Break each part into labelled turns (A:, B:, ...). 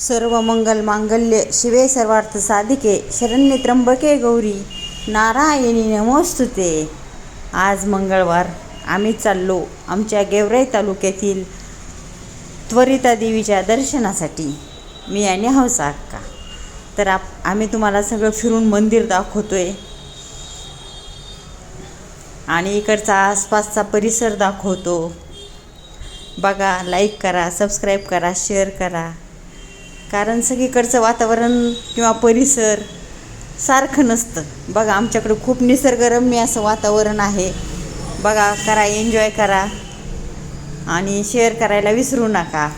A: सर्व मंगल मांगल्य शिवे सर्वार्थ साधिके शरण्य त्र्यंबके गौरी. नारायणी नमोस्तुते. आज मंगळवार. आम्ही चाललो आमच्या गेवराई तालुक्यातील त्वरिता देवीच्या दर्शनासाठी. मी आणि हौसा अक्का. तर आप आम्ही तुम्हाला सगळं फिरून मंदिर दाखवतोय. आणि इकडचा आसपासचा परिसर दाखवतो. बघा लाईक करा सबस्क्राईब करा शेअर करा. कारण सगळीकडचं वातावरण किंवा परिसर सारखं नसतं. बघा आमच्याकडे खूप निसर्गरम्य असं वातावरण आहे. बघा करा एन्जॉय करा. आणि शेअर करायला विसरू नका.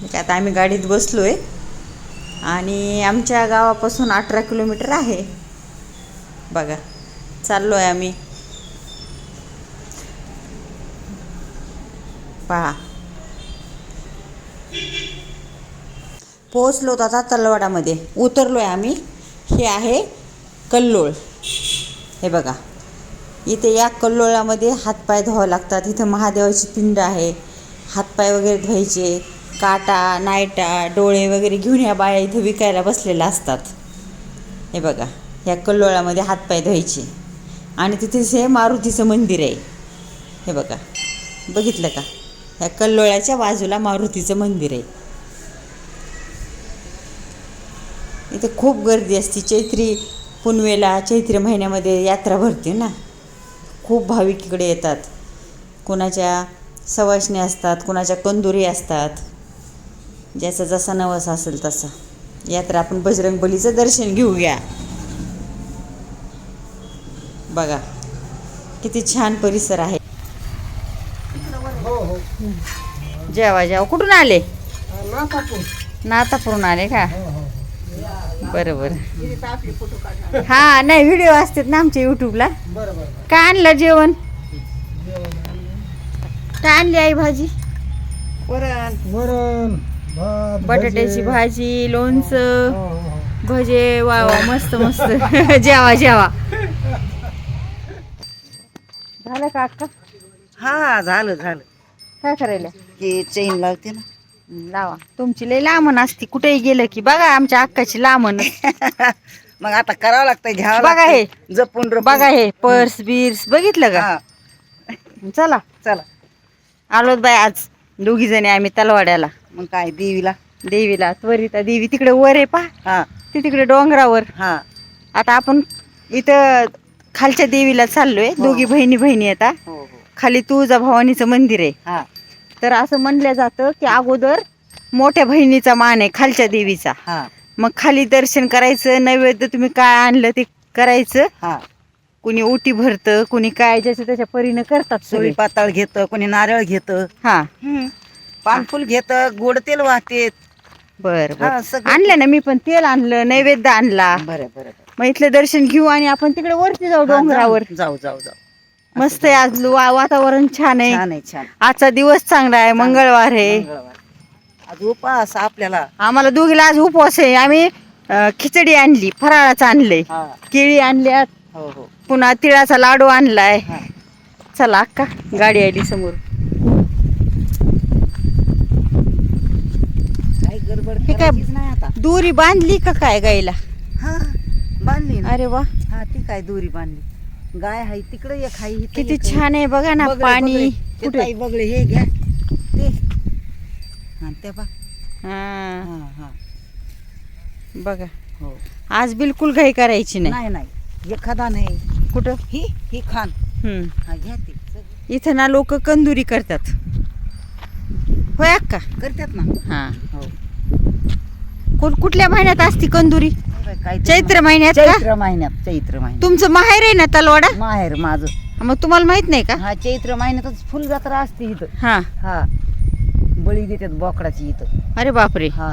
A: ठीक आहे, आता आम्ही गाडीत बसलो आहे आणि आमच्या गावापासून अठरा किलोमीटर आहे. बघा चाललो आहे आम्ही. पहा. पोहोचलो आता तलवाडामध्ये. उतरलो आहे आम्ही. हे आहे कल्लोळ. हे बघा. इथे या कल्लोळामध्ये हातपाय धुवावे लागतात. इथं महादेवाची पिंड आहे. हातपाय वगैरे धुवायचे. काटा नायटा डोळे वगैरे घेऊन ह्या बाया इथं विकायला बसलेल्या असतात. हे बघा. ह्या कल्लोळामध्ये हातपाय धुवायचे. आणि तिथेच हे मारुतीचं मंदिर आहे. हे बघा. बघितलं का? ह्या कल्लोळ्याच्या बाजूला मारुतीचं मंदिर आहे. इथे खूप गर्दी असते. चैत्री पुनवेला चैत्र महिन्यामध्ये यात्रा भरते ना. खूप भाविक इकडे येतात. कोणाच्या सवाशणी असतात कोणाच्या कंदुरी असतात. ज्याचा जसा नवस असेल तसा. यात्रा आपण बजरंग बलीचं दर्शन घेऊया. बघा किती छान परिसर आहे.
B: हो हो.
A: जेवा जेवा. कुठून आले? नातापूरून आले का?
B: हो हो
A: बरं बरं. हा नाही व्हिडिओ असतात ना आमच्या यूट्यूबला
B: बरं बरं बरं.
A: काय आणलं जेवण?
B: जेवण
A: काय आणली आई भाजी?
B: वरण.
A: बटाट्याची
B: भजे.
A: लोणचं
B: हो, हो, हो.
A: भजे वा वा मस्त मस्त. जेवा जेवा. झालं का अक्का?
C: हा झालं झालं.
A: काय करायला?
C: की चैन लावते ना.
A: लावा. तुमची लई लांबण असती. कुठेही गेलं की बघा आमच्या अक्काची लांबण
C: मग आता करावं लागतं घ्यावं
A: बघा हे.
C: जपून.
A: बघा हे पर्स बिर्स बघितलं का?
C: हा.
A: चला.
C: चला.
A: आलोत बाय आज. दोघी जणी आम्ही तलवाड्याला.
C: मग काय देवीला?
A: देवीला. त्वरिता देवी तिकडे वर आहे पा
C: हा.
A: ती तिकडे डोंगरावर.
C: हा.
A: आता आपण इथं खालच्या देवीला चाललोय.
C: हो.
A: दोघी बहिणी बहिणी आता
C: हो.
A: खाली तुळजा भवानीचं मंदिर आहे.
C: हा.
A: तर असं म्हणलं जातं की अगोदर मोठ्या बहिणीचा मान आहे खालच्या देवीचा.
C: हा.
A: मग खाली दर्शन करायचं नैवेद्य तुम्ही काय आणलं ते करायचं.
C: हा.
A: कुणी ओटी भरतं कुणी काय ज्याचं त्याच्या परीनं करतात
C: सोळी
A: सगळे
C: पातळ घेत कोणी नारळ घेत.
A: हा.
C: पानफुल घेत गोड तेल वाहते
A: बर बर.
C: हा सगळं.
A: आणलं ना मी पण तेल आणलं नैवेद्य आणला.
C: बरं बरं बरं.
A: मग इथलं दर्शन घेऊ आणि आपण तिकडे वरती जाऊ. डोंगरावर.
C: जाऊ जाऊ जाऊ.
A: मस्त आहे आज. वा- वातावरण छान आहे.
C: छान आहे छान.
A: आजचा दिवस चांगला आहे मंगळवार आहे.
C: मंगळवार. आज उपास आपल्याला.
A: आम्हाला दोघीला आज उपवास आहे. आम्ही अं, खिचडी आणली फराळाचं आणलंय.
C: हा.
A: केळी आणल्यात
C: हो हो.
A: पुन्हा तिळाचा लाडू आणलाय.
C: हा.
A: चला अक्का गाडी आली समोर.
C: गडबड
A: हे काय?
C: करायचीच नाही आता.
A: दोरी बांधली का काय गाईला?
C: हा बांधली ना.
A: अरे वा.
C: हा ती काय दोरी बांधली. गाय आहे तिकडे एक आहे इथं
A: किती
C: एक.
A: छान आहे बघा ना
C: बगळे,
A: पाणी
C: बगळे.
A: कुठे?
C: बगळे हे घ्या. ते. हा पा
A: हा,
C: हा हा.
A: बघा.
C: हो.
A: आज बिलकुल घाई करायची नाही.
C: नाही नाही. एखादा नाही.
A: कुठं?
C: ही ही खान.
A: हम्म.
C: हा घ्या ते. सगळं.
A: इथं ना लोक कंदुरी करतात. होय अक्का?
C: करतात ना.
A: हा.
C: हो.
A: कुठ कुठल्या महिन्यात असती कंदुरी?
C: काय ते
A: चैत्र महिन्यात का?
C: चैत्र महिन्यात चैत्र महिन्यात.
A: तुमचं माहेर आहे ना तलवाडा?
C: माहेर माझं.
A: मग तुम्हाला माहीत नाही का?
C: हा चैत्र महिन्यातच फुल जत्रा असते इथं.
A: हा.
C: हा. बळी देतात बोकडाची इथं.
A: अरे बापरे.
C: हा.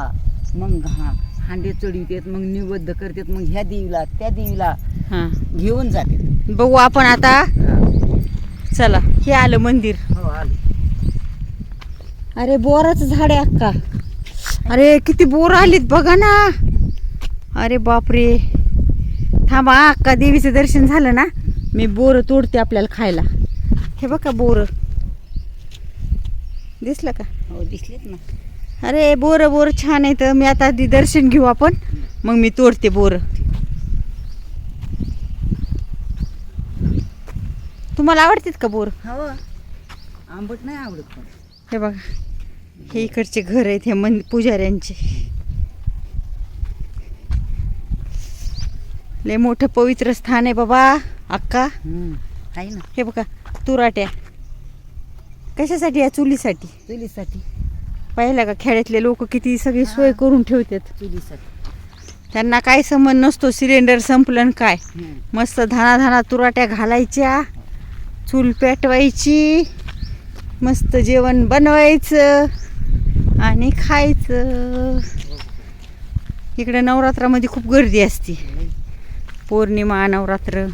C: मग हा हांडे चढवितात मग निबद्ध करतात मग ह्या देवीला त्या देवीला
A: हा.
C: घेऊन जातात.
A: बघू आपण आता. चला हे आलं मंदिर.
C: हो आले.
A: अरे बोराचं झाड आहे अक्का. अरे किती बोर आलीत बघा ना. अरे बापरे. थांबा अक्का देवीचं दर्शन झालं ना? मी बोर तोडते आपल्याला खायला. हे बघा बोर. दिसलं का?
C: हो दिसलेत ना.
A: अरे बोर बोर छान आहे तर मी आता आधी दर्शन घेऊ आपण. मग मी तोडते बोर. तुम्हाला आवडतात का बोर?
C: हो. आंबट नाही आवडत पण.
A: हे बघा. हे इकडचे घर आहेत हे मन पुजाऱ्यांचे. लय मोठं पवित्र स्थान आहे बाबा अक्का.
C: आहे ना.
A: हे बघा तुराट्या. कशासाठी या चुलीसाठी?
C: चुलीसाठी.
A: पाहिलं का खेड्यातले लोक किती सगळी सोय करून ठेवतात?
C: चुलीसाठी.
A: त्यांना काय संबंध नसतो सिलेंडर संपलं काय. मस्त धाना धाना तुराट्या घालायच्या चूल पेटवायची मस्त जेवण बनवायचं आणि खायचं. इकडे नवरात्रामध्ये खूप गर्दी असते. पौर्णिमा नवरात्र